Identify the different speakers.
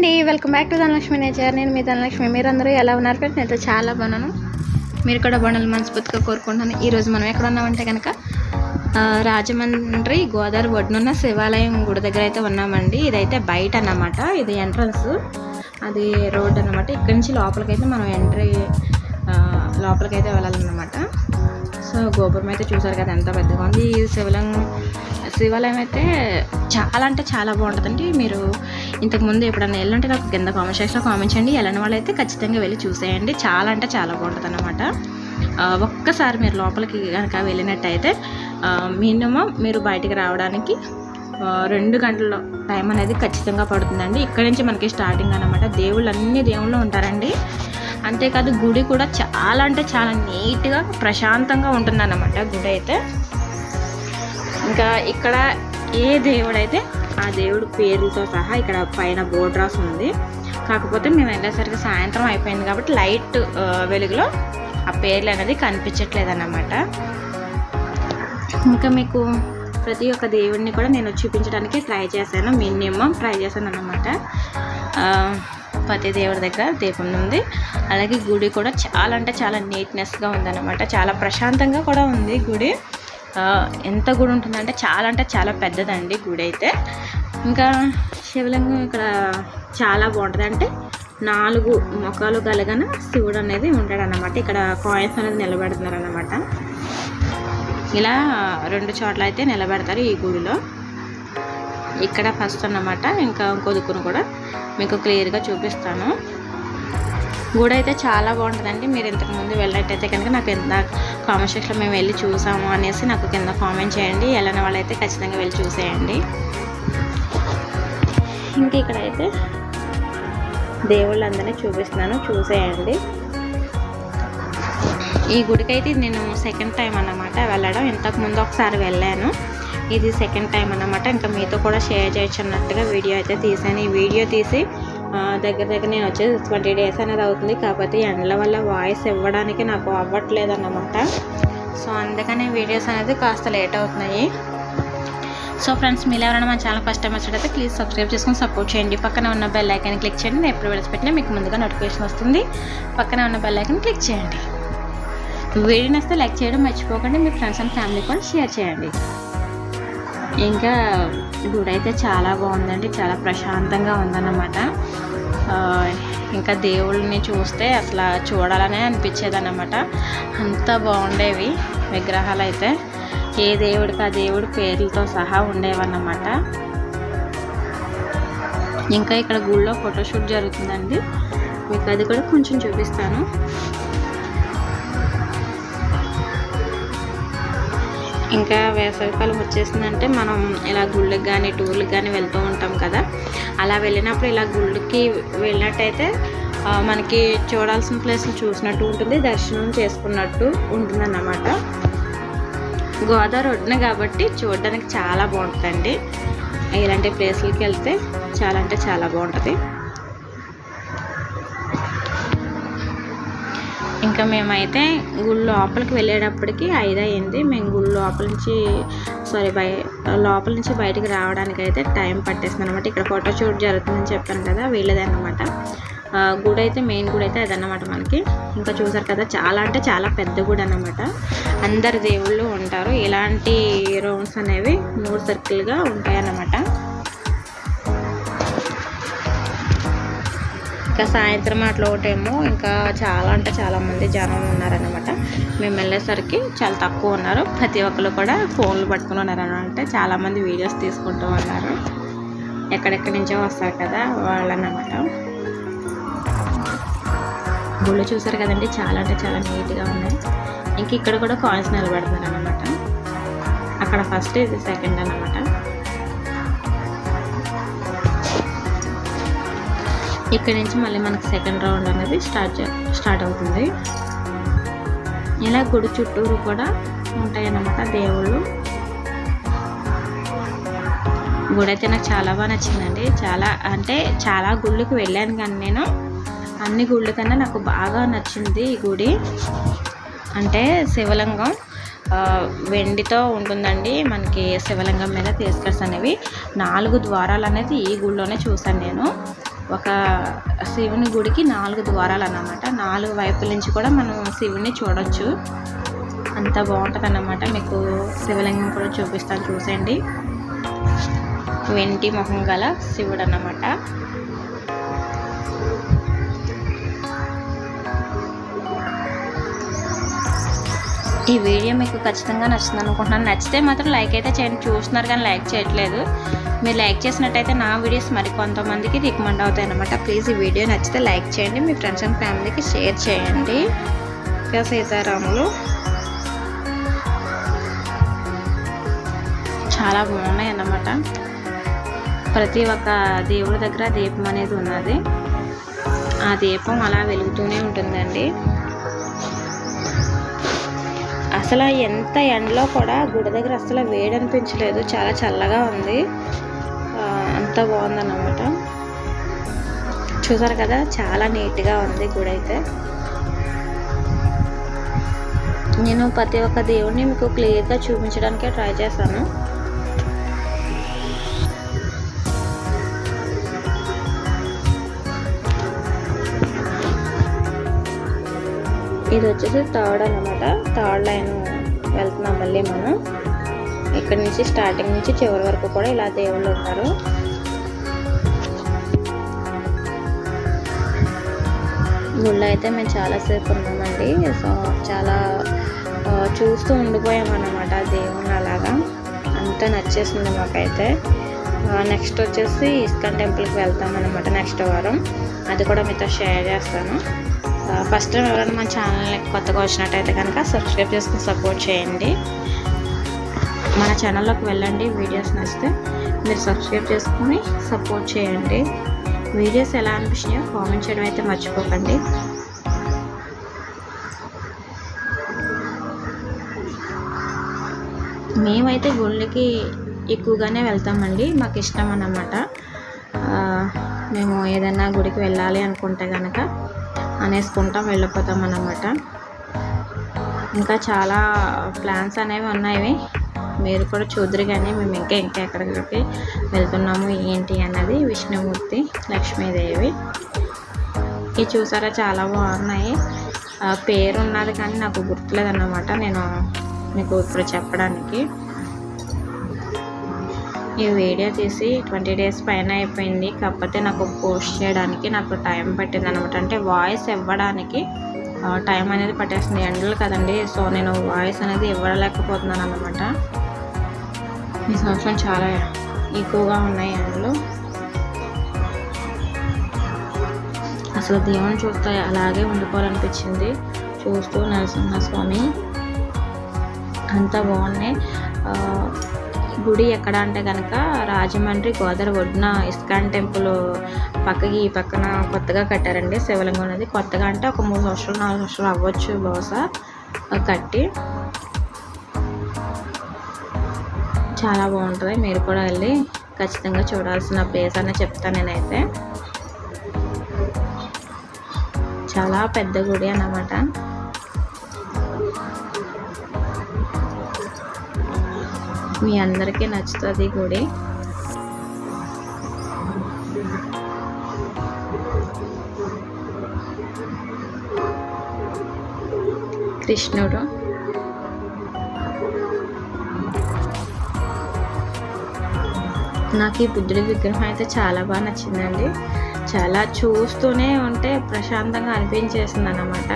Speaker 1: అండి welcome back to Dhanalakshmi nature నేను మీ ధనలక్ష్మి మీరందరూ ఎలా ఉన్నారు? ఫ్రెండ్స్ నేనైతే చాలా బాగున్నాను. మీరు కూడా బాగుండాలి మనస్ఫూర్తిగా కోరుకుంటున్నాను. ఈరోజు మనం ఎక్కడ ఉన్నామంటే కనుక రాజమండ్రి గోదావరి ఒడ్డునున్న శివాలయం గుడి దగ్గర అయితే ఉన్నామండి. ఇదైతే బయట అన్నమాట. ఇది ఎంట్రన్స్ అది రోడ్ అన్నమాట. ఇక్కడి నుంచి లోపలికైతే మనం ఎంట్రీ లోపలికైతే వెళ్ళాలన్నమాట. సో గోపురం అయితే చూసారు కదా ఎంత పెద్దగా ఉంది. ఈ శివలింగం శివాలయం అయితే చాలా అంటే చాలా బాగుంటుందండి. మీరు ఇంతకుముందు ఎప్పుడైనా వెళ్ళుంటే నాకు కింద కామెంట్ సెక్షన్లో కామెంట్ చేయండి. వెళ్ళని వాళ్ళైతే ఖచ్చితంగా వెళ్ళి చూసేయండి. చాలా అంటే చాలా బాగుంటుంది అనమాట ఒక్కసారి మీరు లోపలికి కనుక వెళ్ళినట్టయితే మినిమం మీరు బయటికి రావడానికి రెండు గంటల టైం అనేది ఖచ్చితంగా పడుతుందండి. ఇక్కడ నుంచి మనకి స్టార్టింగ్ అనమాట దేవుళ్ళు అన్ని దేవుళ్ళు ఉంటారండి. అంతేకాదు గుడి కూడా చాలా అంటే చాలా నీట్గా ప్రశాంతంగా ఉంటుందన్నమాట గుడి అయితే ఇంకా ఇక్కడ ఏ దేవుడైతే ఆ దేవుడు పేరుతో సహా ఇక్కడ పైన బోర్డు రాసి ఉంది కాకపోతే మేము వెళ్ళేసరికి సాయంత్రం అయిపోయింది కాబట్టి లైట్ వెలుగులో ఆ పేర్లు అనేది కనిపించట్లేదు అన్నమాట ఇంకా మీకు ప్రతి ఒక్క దేవుడిని కూడా నేను చూపించడానికి ట్రై చేశాను. మినిమం ట్రై చేశాను అన్నమాట ప్రతి దేవుడి దగ్గర దీపం ఉంది. అలాగే గుడి కూడా చాలా అంటే చాలా నీట్నెస్గా ఉందన్నమాట. చాలా ప్రశాంతంగా కూడా ఉంది గుడి. ఎంత గుడి ఉంటుందంటే చాలా అంటే చాలా పెద్దదండి గుడి అయితే. ఇంకా శివలింగం ఇక్కడ చాలా బాగుంటుంది. అంటే నాలుగు మొక్కలు కలగన శివుడు అనేది ఉంటాడు ఇక్కడ కాయిన్స్ అనేది నిలబెడుతున్నారు అనమాట ఇలా రెండు చోట్ల అయితే నిలబెడతారు ఈ గుడిలో. ఇక్కడ ఫస్ట్ అన్నమాట ఇంకా ఇంకో కూడా మీకు క్లియర్గా చూపిస్తాను. గుడి అయితే చాలా బాగుంటుందండి. మీరు ఇంతకుముందు వెళ్ళినట్టయితే కనుక నాకు ఎంత కామెంట్ సెక్షన్లో మేము వెళ్ళి చూసాము అనేసి నాకు కింద కామెంట్ చేయండి. వెళ్ళని వాళ్ళైతే ఖచ్చితంగా వెళ్ళి చూసేయండి. ఇంకా ఇక్కడైతే దేవుళ్ళందరినీ చూపిస్తున్నాను. చూసేయండి. ఈ గుడికి అయితే నేను సెకండ్ టైం అన్నమాట వెళ్ళడం. ఇంతకు ముందు ఒకసారి వెళ్ళాను. ఇది సెకండ్ టైం అన్నమాట. ఇంకా మీతో కూడా షేర్ చేయొచ్చు అన్నట్టుగా వీడియో అయితే తీసాను. ఈ వీడియో తీసి దగ్గర దగ్గర నేను వచ్చేసి ట్వంటీ డేస్ అనేది అవుతుంది కాకపోతే ఎండల వల్ల వాయిస్ ఇవ్వడానికి నాకు అవ్వట్లేదు అన్నమాట సో అందుకని వీడియోస్ అనేది కాస్త లేట్ అవుతున్నాయి. సో ఫ్రెండ్స్ మీరు ఎవరైనా మా ఛానల్ ఫస్ట్ టైం వచ్చినట్టయితే ప్లీజ్ సబ్స్క్రైబ్ చేసుకొని సపోర్ట్ చేయండి. పక్కన ఉన్న బెల్ ఐకాన్ క్లిక్ చేయండి. నేను ఎప్పుడు విడిచిపెట్టినా పెట్టినా మీకు ముందుగా నోటిఫికేషన్ వస్తుంది. పక్కన ఉన్న బెల్ ఐకాన్ క్లిక్ చేయండి. వీడియో నచ్చితే లైక్ చేయడం మర్చిపోకండి. మీ ఫ్రెండ్స్ అండ్ ఫ్యామిలీ కూడా షేర్ చేయండి. ఇంకా గుడి అయితే చాలా బాగుందండి చాలా ప్రశాంతంగా ఉందన్నమాట. ఇంకా దేవుళ్ళని చూస్తే అసలు చూడాలనే అనిపించేదన్నమాట. అంత బాగుండేవి విగ్రహాలు అయితే ఏ దేవుడికి ఆ దేవుడి పేర్లతో సహా ఉండేవన్నమాట. ఇంకా ఇక్కడ గుళ్ళో ఫోటోషూట్ జరుగుతుందండి. మీకు అది కూడా కొంచెం చూపిస్తాను. ఇంకా వేసవికాలం వచ్చేసిందంటే మనం ఇలా గుళ్ళకి కానీ టూర్లకు కానీ వెళ్తూ ఉంటాం కదా. అలా వెళ్ళినప్పుడు ఇలా గుళ్ళకి వెళ్ళినట్టయితే మనకి చూడాల్సిన ప్లేస్లు చూసినట్టు ఉంటుంది దర్శనం చేసుకున్నట్టు ఉంటుందన్నమాట. గోదావరి ఒడ్డున కాబట్టి చూడడానికి చాలా బాగుంటుందండి. ఇలాంటి ప్లేసులకి వెళ్తే చాలా అంటే చాలా బాగుంటుంది. ఇంకా మేమైతే గుడి లోపలికి వెళ్ళేటప్పటికి ఐదు అయింది మేము గుడి లోపల నుంచి సారీ బయ లోపల నుంచి బయటికి రావడానికి అయితే టైం పట్టేస్తుంది అనమాట ఇక్కడ ఫోటో షూట్ జరుగుతుందని చెప్పాను కదా వీళ్ళదే గుడి అయితే మెయిన్ గుడి అయితే అదన్నమాట మనకి. ఇంకా చూసారు కదా చాలా అంటే చాలా పెద్ద గుడి అన్నమాట. అందరు దేవుళ్ళు ఉంటారు. ఇలాంటి రౌండ్స్ అనేవి మూడు సర్కిల్గా ఉంటాయన్నమాట. ఇంకా సాయంత్రం అట్లా ఒకటేమో ఇంకా చాలా అంటే చాలామంది జనం ఉన్నారనమాట మేము వెళ్ళేసరికి చాలా తక్కువ ఉన్నారు. ప్రతి ఒక్కరు కూడా ఫోన్లు పట్టుకుని ఉన్నారు అనమాట చాలామంది వీడియోస్ తీసుకుంటూ ఉన్నారు. ఎక్కడెక్కడి నుంచో వస్తారు కదా వాళ్ళనమాట గుళ్ళు చూసారు కదండి? చాలా అంటే చాలా నీట్గా ఉన్నాయి. ఇంక ఇక్కడ కూడా కాయిన్స్ నిలబెడుతున్నారు అనమాట అక్కడ ఫస్ట్ ఇది సెకండ్ అన్నమాట. ఇక్కడ నుంచి మళ్ళీ మనకి సెకండ్ రౌండ్ అనేది స్టార్ట్ స్టార్ట్ అవుతుంది. ఇలా గుడి చుట్టూరు కూడా ఉంటాయన్నమాట దేవుళ్ళు. గుడి అయితే నాకు చాలా బాగా నచ్చిందండి. చాలా అంటే చాలా గుళ్ళకి వెళ్ళాను కానీ నేను. అన్ని గుళ్ళ కన్నా నాకు బాగా నచ్చింది ఈ గుడి. అంటే శివలింగం వెండితో ఉంటుందండి మనకి శివలింగం మీద తీసుకర్స్ అనేవి. నాలుగు ద్వారాలు అనేది ఈ గుళ్ళోనే చూసాను నేను. ఒక శివుని గుడికి నాలుగు ద్వారాలు అన్నమాట. నాలుగు వైపుల నుంచి కూడా మనం శివుని చూడొచ్చు. అంత బాగుంటుంది అన్నమాట మీకు శివలింగం కూడా చూపిస్తాను. చూసేయండి. వెంటి మొహం గల శివుడు అన్నమాట ఈ వీడియో మీకు ఖచ్చితంగా నచ్చింది అనుకుంటున్నాను. నచ్చితే మాత్రం లైక్ అయితే చేయండి. చూస్తున్నారు కానీ లైక్ చేయట్లేదు. మీరు లైక్ చేసినట్టయితే నా వీడియోస్ మరి కొంతమందికి రికమెండ్ అవుతాయి అనమాట ప్లీజ్ ఈ వీడియో నచ్చితే లైక్ చేయండి. మీ ఫ్రెండ్స్ అండ్ ఫ్యామిలీకి షేర్ చేయండి. ఇంకా సీతారాములు. చాలా బాగున్నాయి అన్నమాట. ప్రతి ఒక్క దేవుడి దగ్గర దీపం అనేది ఉన్నది. ఆ దీపం అలా వెలుగుతూనే ఉంటుందండి. అసలు ఎంత ఎండలో కూడా గుడి దగ్గర అసలు వేడి అనిపించలేదు చాలా చల్లగా ఉంది. అంత బాగుందన్నమాట. చూసారు కదా చాలా నీట్గా ఉంది గుడి అయితే. నేను ప్రతి ఒక్క దేవుడిని మీకు క్లియర్గా చూపించడానికే ట్రై చేశాను ఇది వచ్చేసి థర్డ్ అన్నమాట. థర్డ్ లైన్ వెళ్తున్నాం మళ్ళీ మనం. ఇక్కడ నుంచి స్టార్టింగ్ నుంచి చివరి వరకు కూడా ఇలా దేవుళ్ళు ఉంటారు. గుళ్ళు అయితే మేము చాలాసేపు ఉన్నామండి. సో చాలా చూస్తూ ఉండిపోయామన్నమాట అన్నమాట దేవుని అలాగా. అంతా నచ్చేసింది మాకైతే. నెక్స్ట్ వచ్చేసి ఇస్కాన్ టెంపుల్కి వెళ్తాం అనమాట నెక్స్ట్ వారం. అది కూడా మీతో షేర్ చేస్తాను. ఫస్ట్ టైం ఎవరైనా మన ఛానల్ని కొత్తగా వచ్చినట్టయితే కనుక సబ్స్క్రైబ్ చేసుకుని సపోర్ట్ చేయండి. మన ఛానల్లోకి వెళ్ళండి వీడియోస్ నచ్చితే మీరు సబ్స్క్రైబ్ చేసుకుని సపోర్ట్ చేయండి. వీడియోస్ ఎలా అనిపించినాయో కామెంట్ చేయడం అయితే మర్చిపోకండి. మేమైతే గుళ్ళకి ఎక్కువగానే వెళ్తామండి మాకు ఇష్టం అన్నమాట మేము ఏదైనా గుడికి వెళ్ళాలి అనుకుంటే కనుక అనేసుకుంటాం వెళ్ళిపోతాం అన్నమాట ఇంకా చాలా ప్లాన్స్ అనేవి ఉన్నాయి. మీరు కూడా చూద్దరు కానీ మేము ఇంకా ఇంకా ఎక్కడికి వెళ్తున్నాము ఏంటి అన్నది విష్ణుమూర్తి లక్ష్మీదేవి. ఇవి చూసారా చాలా బాగున్నాయి. ఆ, పేరు ఉన్నది కానీ నాకు గుర్తులేదన్నమాట నేను మీకు ఇప్పుడు చెప్పడానికి. ఈ వీడియో తీసి ట్వంటీ డేస్ పైన అయిపోయింది. కాకపోతే నాకు పోస్ట్ చేయడానికి నాకు టైం పట్టింది అనమాట. అంటే వాయిస్ ఇవ్వడానికి టైం అనేది పట్టేస్తుంది ఎండలు కదండి. సో నేను వాయిస్ అనేది ఇవ్వలేకపోతున్నాను అనమాట. ఈ సంవత్సరం చాలా ఎక్కువగా ఉన్నాయి ఎండలు. అసలు దేవుని చూస్తే అలాగే ఉండిపోవాలనిపించింది. చూస్తూ నరసింహస్వామి అంతా బాగున్నాయి. గుడి ఎక్కడ అంటే కనుక రాజమండ్రి గోదావరి ఒడ్డున ఇస్కాన్ టెంపుల్ పక్కకి ఈ పక్కన కొత్తగా కట్టారండి శివలింగం అనేది. కొత్తగా అంటే ఒక మూడు సంవత్సరాలు నాలుగు సంవత్సరాలు అవ్వచ్చు బహుశా. కట్టి చాలా బాగుంటుంది. మీరు కూడా వెళ్ళి ఖచ్చితంగా చూడాల్సిన ప్లేస్ అనే చెప్తాను నేనైతే. చాలా పెద్ద గుడి అన్నమాట. మీ అందరికీ నచ్చుతుంది గుడి. కృష్ణుడు. నాకు ఈ బుద్ధుడి విగ్రహం అయితే చాలా బాగా నచ్చిందండి. చాలా చూస్తూనే ఉంటే ప్రశాంతంగా అనిపించేసింది అన్నమాట